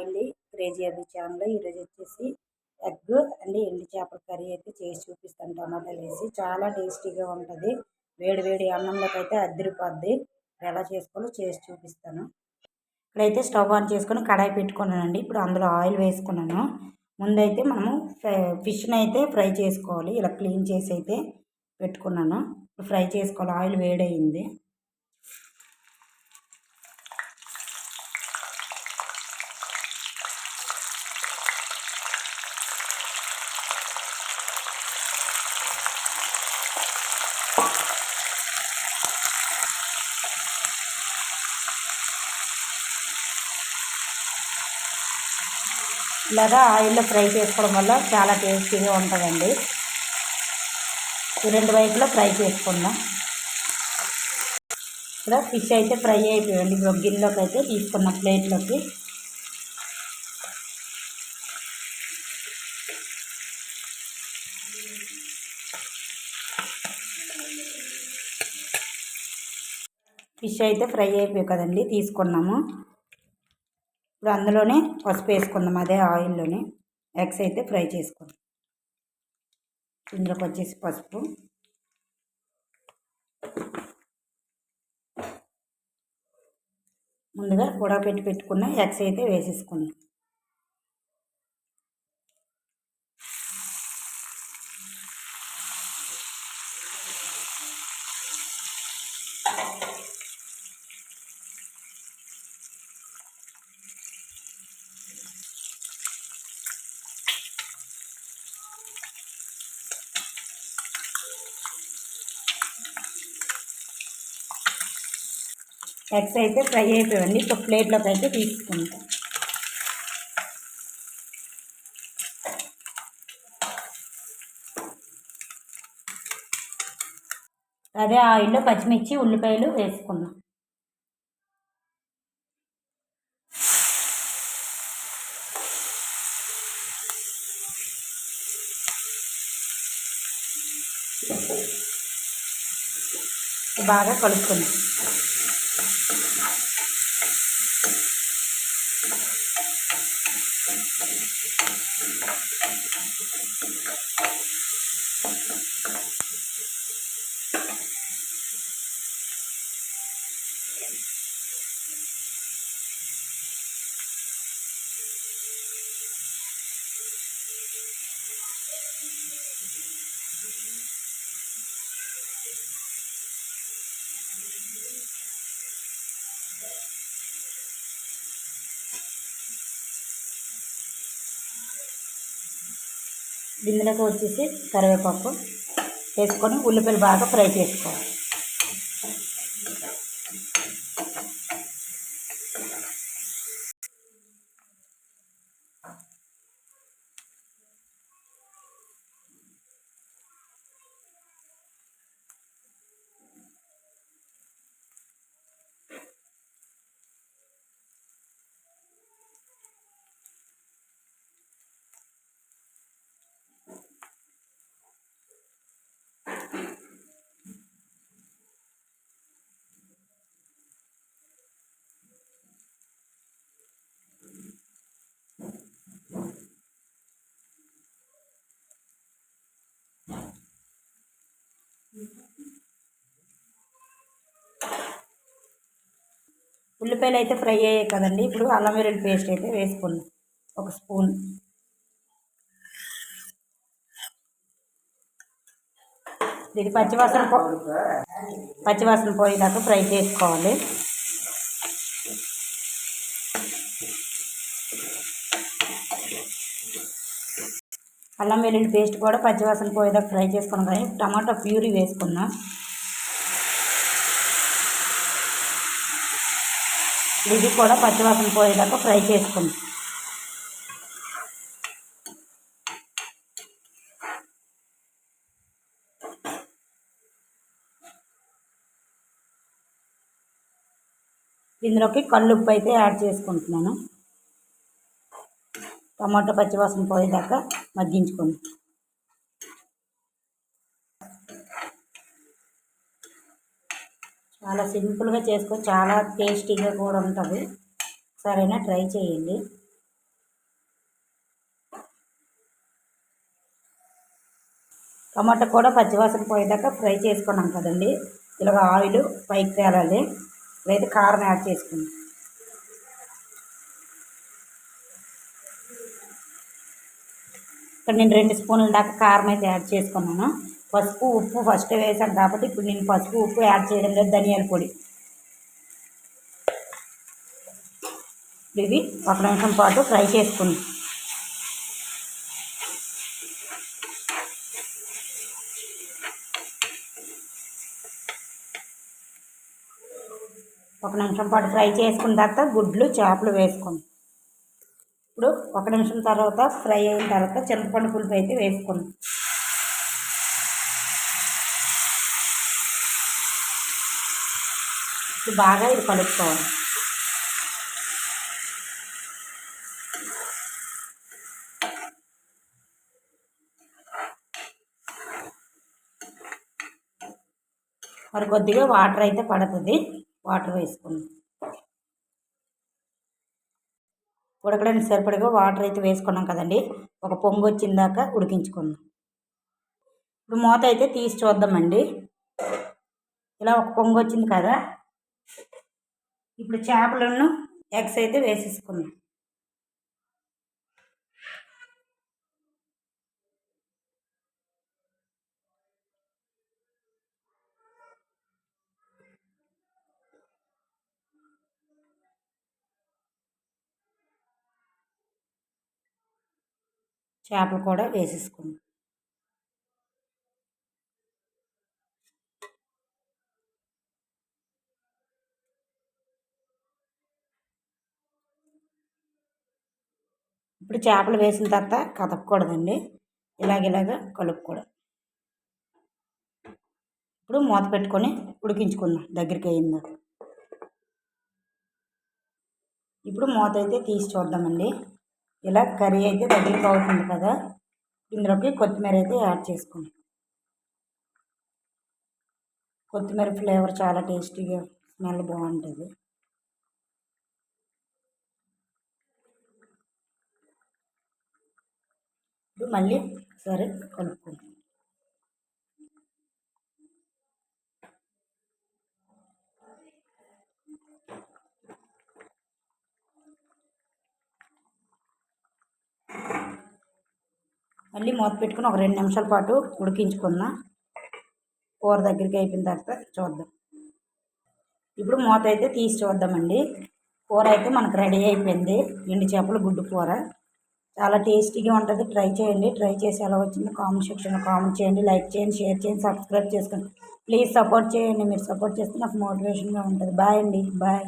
అండి క్రేజీ అవి ఛానల్ ఈరోజు వచ్చేసి ఎగ్ అండ్ ఎండి చేపల కర్రీ అయితే చేసి చూపిస్తాను టమాటాలు వేసి. చాలా టేస్టీగా ఉంటుంది. వేడి వేడి అన్నంలోకి అయితే అద్దరిపోద్ది ఎలా చేసుకోవాలో చేసి చూపిస్తాను. ఇక్కడైతే స్టవ్ ఆన్ చేసుకొని కడాయి పెట్టుకున్నానండి. ఇప్పుడు అందులో ఆయిల్ వేసుకున్నాను. ముందైతే మనము ఫిష్ని అయితే ఫ్రై చేసుకోవాలి. ఇలా క్లీన్ చేసి అయితే పెట్టుకున్నాను. ఫ్రై చేసుకోవాలి. ఆయిల్ వేడయింది. ఇలాగా ఆయిల్లో ఫ్రై చేసుకోవడం వల్ల చాలా టేస్టీగా ఉంటుందండి. రెండు వైపులా ఫ్రై చేసుకుందాం ఇక్కడ ఫిష్ అయితే ఫ్రై అయిపోయింది. ఇప్పుడు గిన్నెలోకి అయితే తీసుకున్న ప్లేట్లోకి. ఫిష్ అయితే ఫ్రై అయిపోయి కదండి తీసుకున్నాము. ఇప్పుడు అందులోనే పసుపు వేసుకుందాం అదే ఆయిల్లోనే. ఎగ్స్ అయితే ఫ్రై చేసుకుందాం. ఇందులోకి వచ్చేసి పసుపు. ముందుగా పెట్టి పెట్టుకున్న ఎగ్స్ అయితే వేసేసుకుందాం. ఎగ్స్ అయితే ఫ్రై అయిపోయింది. ఒక ప్లేట్లోకి అయితే తీసుకుంటాం. అదే ఆయిల్లో పచ్చిమిర్చి ఉల్లిపాయలు వేసుకుందాం. బాగా కలుపుకుందాం ఇందులోకి వచ్చేసి కరివేపాకు వేసుకొని ఉల్లిపాయలు బాగా ఫ్రై చేసుకోవాలి. ఉల్లిపాయలు అయితే ఫ్రై అయ్యాయి కదండి. ఇప్పుడు అల్లం వెల్లుల్లి పేస్ట్ అయితే వేసుకున్నాం ఒక స్పూన్. ఇది పచ్చివాసన పో పచ్చివాసన పోయేదాకా ఫ్రై చేసుకోవాలి. అల్లం వెల్లుల్లి పేస్ట్ కూడా పచ్చివాసన పోయేదాకా ఫ్రై చేసుకున్నాం కానీ టమాటా ప్యూరీ వేసుకున్నాం. ఇది కూడా పచ్చివాసన పోయేదాకా ఫ్రై చేసుకుందాం ఇందులోకి కళ్ళుప్పు అయితే యాడ్ చేసుకుంటున్నాను. టమాటో పచ్చివాసన పోయేదాకా మగ్గించుకోండి. చాలా సింపుల్గా చేసుకో చాలా టేస్టీగా కూడా ఉంటుంది. సరైనా ట్రై చేయండి. టమాటా కూడా పచ్చివాసన పోయేదాకా ఫ్రై చేసుకున్నాం కదండి. ఇలాగ ఆయిల్ పైకి తేలాలి. లేదా కారం యాడ్ చేసుకుందాం ఇక్కడ నేను రెండు స్పూన్ల దాకా కారం అయితే యాడ్ చేసుకున్నాను. పసుపు ఉప్పు ఫస్ట్ వేసాను కాబట్టి ఇప్పుడు నేను పసుపు ఉప్పు యాడ్ చేయడం లేదు ధనియాల పొడి. ఇవి ఒక నిమిషం పాటు ఫ్రై చేసుకుంది ఒక నిమిషం పాటు ఫ్రై చేసుకున్న తర్వాత గుడ్లు చేపలు వేసుకోండి ఇప్పుడు ఒక నిమిషం తర్వాత ఫ్రై అయిన తర్వాత చింతపండు పులుపు అయితే వేసుకోండి ఇప్పుడు బాగా ఇది కలుపుకోవాలి. మరి కొద్దిగా వాటర్ అయితే పడుతుంది. వాటర్ వేసుకుందాం. ఉడకడానికి సరిపడగా వాటర్ అయితే వేసుకున్నాం కదండి. ఒక పొంగు వచ్చిందాక ఉడికించుకుందాం. ఇప్పుడు మూత అయితే తీసి చూద్దామండి. ఇలా ఒక పొంగు వచ్చింది కదా. ఇప్పుడు చేపలను ఎగ్స్ అయితే వేసేసుకుందాం. చేపలు కూడా వేసేసుకుందాం. ఇప్పుడు చేపలు వేసిన తర్వాత కదపకూడదండి. ఇలాగ ఇలాగ కలుపుకూడదు ఇప్పుడు మూత పెట్టుకొని ఉడికించుకుందాం దగ్గరికి అయిందా ఇప్పుడు మూత అయితే తీసి చూద్దామండి. ఇలా కర్రీ అయితే దగ్గరికి అవుతుంది కదా. ఇందులోకి కొత్తిమీర అయితే యాడ్ చేసుకోండి కొత్తిమీర ఫ్లేవర్ చాలా టేస్టీగా స్మెల్ బాగుంటుంది. ఇప్పుడు మళ్ళీ సరే కలుపుకుంటాం మళ్ళీ మూత పెట్టుకుని ఒక రెండు నిమిషాల పాటు ఉడికించుకుందాం. కూర దగ్గరికి అయిపోయిన తర్వాత చూద్దాం. ఇప్పుడు మూత అయితే తీసి చూద్దామండి. కూర అయితే మనకు రెడీ అయిపోయింది. ఎండు చేపలు గుడ్డు కూర. చాలా టేస్టీగా ఉంటుంది. ట్రై చేయండి. ట్రై చేసి ఎలా వచ్చిందో కామెంట్ సెక్షన్లో కామెంట్ చేయండి. లైక్ చేయండి షేర్ చేయండి సబ్స్క్రైబ్ చేసుకోండి. ప్లీజ్ సపోర్ట్ చేయండి. మీరు సపోర్ట్ చేస్తే నాకు మోటివేషన్గా ఉంటుంది. బాయ్ అండి. బాయ్.